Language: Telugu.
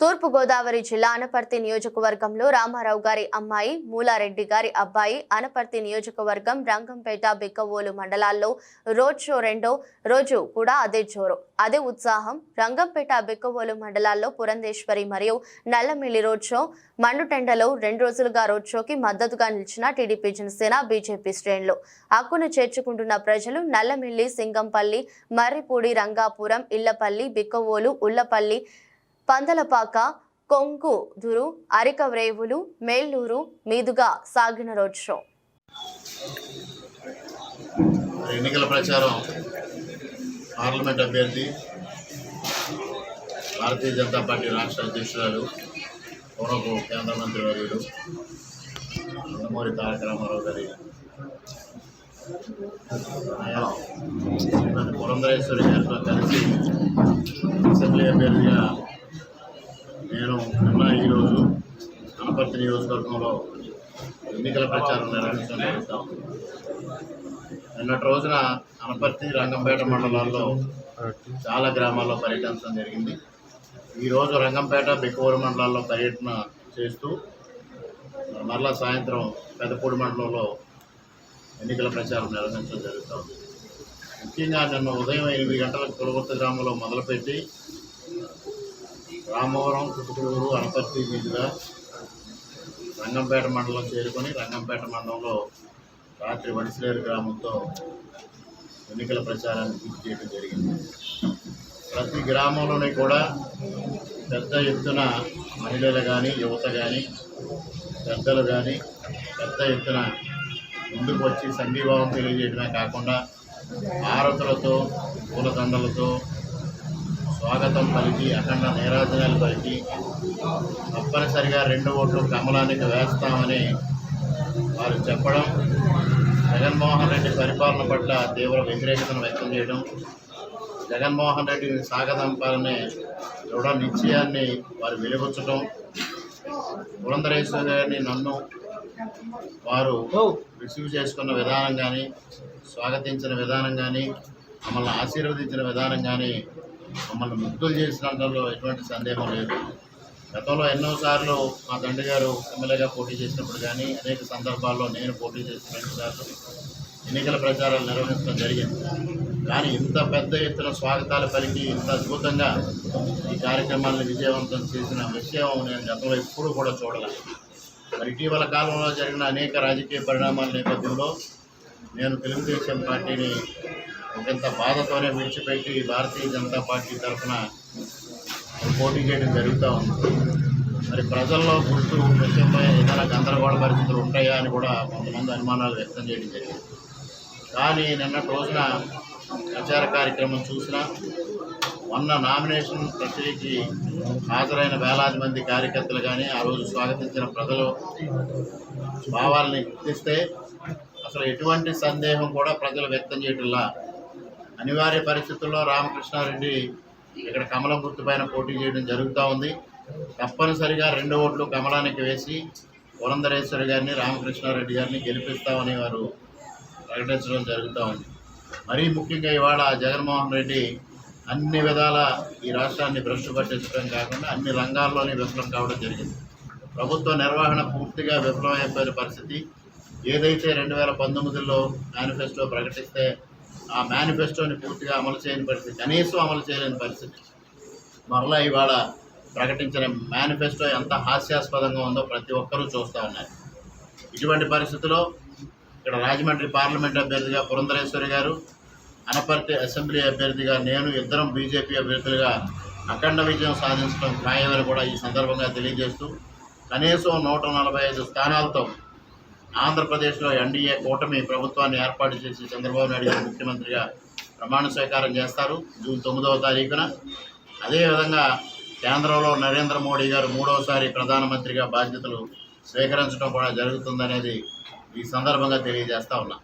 తూర్పుగోదావరి జిల్లా అనపర్తి నియోజకవర్గంలో రామారావు గారి అమ్మాయి మూలారెడ్డి గారి అబ్బాయి అనపర్తి నియోజకవర్గం రంగంపేట బిక్కవోలు మండలాల్లో రోడ్ షో రెండో రోజు కూడా అదే జోరు. అదే ఉత్సాహం రంగంపేట బిక్కవోలు మండలాల్లో పురంధేశ్వరి మరియు నల్లమిల్లి రోడ్ షో మండుటెండలో రెండు రోజులుగా రోడ్ షోకి మద్దతుగా నిలిచిన టీడీపీ జనసేన బీజేపీ శ్రేణులు. హక్కును చేర్చుకుంటున్న ప్రజలు నల్లమిల్లి సింగంపల్లి మర్రిపూడి రంగాపురం ఇళ్ళపల్లి బిక్కవోలు ఉల్లపల్లి పందలపాక కొంకు కొంకుదురు అరికవ్రేవులు మేల్లూరు మీదుగా సాగిన రోడ్ షో ఎన్నికల ప్రచారం పార్లమెంట్ అభ్యర్థి భారతీయ జనతా పార్టీ రాష్ట్ర అధ్యక్షురాలు పూర్వపు కేంద్ర మంత్రి వర్యులు నందమూరి తారక రామారావు గారి పురంధరేశ్వరి గారితో కలిసి అసెంబ్లీ అభ్యర్థిగా నేను నిన్న ఈరోజు అనపర్తి నియోజకవర్గంలో ఎన్నికల ప్రచారం నిర్వహించడం జరుగుతాం. నిన్నటి రోజున అనపర్తి రంగంపేట మండలాల్లో చాలా గ్రామాల్లో పర్యటించడం జరిగింది. ఈరోజు రంగంపేట బిక్కవూరు మండలాల్లో పర్యటన చేస్తూ మరలా సాయంత్రం పెద్దపూడి మండలంలో ఎన్నికల ప్రచారం నిర్వహించడం జరుగుతుంది. ముఖ్యంగా నిన్న ఉదయం ఎనిమిది గంటలకు కులవర్తి గ్రామంలో మొదలుపెట్టి రామవరం కుటుకుడూరు అనపర్తి మీదుగా రంగంపేట మండలం చేరుకొని రంగంపేట మండలంలో రాత్రి వడిసిలేరు గ్రామంతో ఎన్నికల ప్రచారాన్ని పూర్తి చేయడం జరిగింది. ప్రతి గ్రామంలోనే కూడా పెద్ద ఎత్తున మహిళలు కానీ యువత కానీ పెద్దలు కానీ పెద్ద ఎత్తున ముందుకు వచ్చి సంఘీభావం తెలియజేయడమే కాకుండా ఆరతులతో పూలదండలతో స్వాగతం పలికి అఖండ నీరాజనాలు పలికి. తప్పనిసరిగా రెండు ఓట్లు కమలానికి వేస్తామని వారు చెప్పడం జగన్మోహన్ రెడ్డి పరిపాలన పట్ల తీవ్ర వ్యతిరేకతను వ్యక్తం చేయడం జగన్మోహన్ రెడ్డిని సాగదంపాలనే దృఢ నిశ్చయాన్ని వారు వెలుగుచ్చటం పురంధరేశ్వరి గారిని నన్ను వారు రిసీవ్ చేసుకున్న విధానం కానీ స్వాగతించిన విధానం కానీ మమ్మల్ని ఆశీర్వదించిన విధానం కానీ మమ్మల్ని ముగ్ధులు చేసినంతలో ఎటువంటి సందేహం లేదు. గతంలో ఎన్నోసార్లు మా తండ్రి గారు ఎమ్మెల్యేగా పోటీ చేసినప్పుడు కానీ అనేక సందర్భాల్లో నేను పోటీ చేసిన రెండుసార్లు ఎన్నికల ప్రచారాలు నిర్వహించడం జరిగింది. కానీ ఇంత పెద్ద ఎత్తున స్వాగతాలు పలికి ఇంత అద్భుతంగా ఈ కార్యక్రమాలను విజయవంతం చేసిన విషయం నేను గతంలో ఎప్పుడూ కూడా చూడలేదు మరి ఇటీవల కాలంలో జరిగిన అనేక రాజకీయ పరిణామాల నేపథ్యంలో నేను తెలుగుదేశం పార్టీని ఒకంత బాధతోనే విడిచిపెట్టి భారతీయ జనతా పార్టీ తరఫున పోటీ చేయడం జరుగుతూ ఉంది. మరి ప్రజల్లో గుర్తు విషయంపై ఏదైనా గందరగోళ పరిస్థితులు ఉంటాయా అని కూడా కొంతమంది అనుమానాలు వ్యక్తం చేయడం జరిగింది. కానీ నిన్నటి రోజున ప్రచార కార్యక్రమం చూసినా మొన్న నామినేషన్ ప్రక్రియకి హాజరైన వేలాది మంది కార్యకర్తలు కానీ ఆ రోజు స్వాగతించిన ప్రజలు భావాలని గుర్తిస్తే అసలు ఎటువంటి సందేహం కూడా ప్రజలు వ్యక్తం చేయటంలా అనివార్య పరిస్థితుల్లో రామకృష్ణారెడ్డి ఇక్కడ కమలం గుర్తుపైన పోటీ చేయడం జరుగుతూ ఉంది. తప్పనిసరిగా రెండు ఓట్లు కమలానికి వేసి పురంధరేశ్వరి గారిని రామకృష్ణారెడ్డి గారిని గెలిపిస్తామని వారు ప్రకటించడం జరుగుతూ ఉంది. మరీ ముఖ్యంగా ఇవాళ జగన్మోహన్ రెడ్డి అన్ని విధాల ఈ రాష్ట్రాన్ని భ్రష్టు పట్టించడం కాకుండా అన్ని రంగాల్లోనే విఫలం కావడం జరిగింది. ప్రభుత్వ నిర్వహణ పూర్తిగా విఫలమైపోయిన పరిస్థితి. ఏదైతే రెండు వేల పంతొమ్మిదిలో మేనిఫెస్టో ప్రకటిస్తే ఆ మేనిఫెస్టోని పూర్తిగా అమలు చేయని పరిస్థితి కనీసం అమలు చేయలేని పరిస్థితి. మరలా ఇవాళ ప్రకటించిన మేనిఫెస్టో ఎంత హాస్యాస్పదంగా ఉందో ప్రతి ఒక్కరూ చూస్తూ ఉన్నారు. ఇటువంటి పరిస్థితిలో ఇక్కడ రాజమండ్రి పార్లమెంట్ అభ్యర్థిగా పురంధరేశ్వరి గారు అనపర్తి అసెంబ్లీ అభ్యర్థిగా నేను ఇద్దరం బీజేపీ అభ్యర్థులుగా అఖండ విజయం సాధించడం ఖాయమని కూడా ఈ సందర్భంగా తెలియజేస్తూ కనీసం నూట నలభై ఐదు స్థానాలతో ఆంధ్రప్రదేశ్లో ఎన్డీఏ కూటమి ప్రభుత్వాన్ని ఏర్పాటు చేసి చంద్రబాబు నాయుడు గారు ముఖ్యమంత్రిగా ప్రమాణ స్వీకారం చేస్తారు జూన్ తొమ్మిదవ తారీఖున. అదేవిధంగా కేంద్రంలో నరేంద్ర మోడీ గారు మూడవసారి ప్రధానమంత్రిగా బాధ్యతలు స్వీకరించడం కూడా జరుగుతుందనేది ఈ సందర్భంగా తెలియజేస్తా ఉన్నా.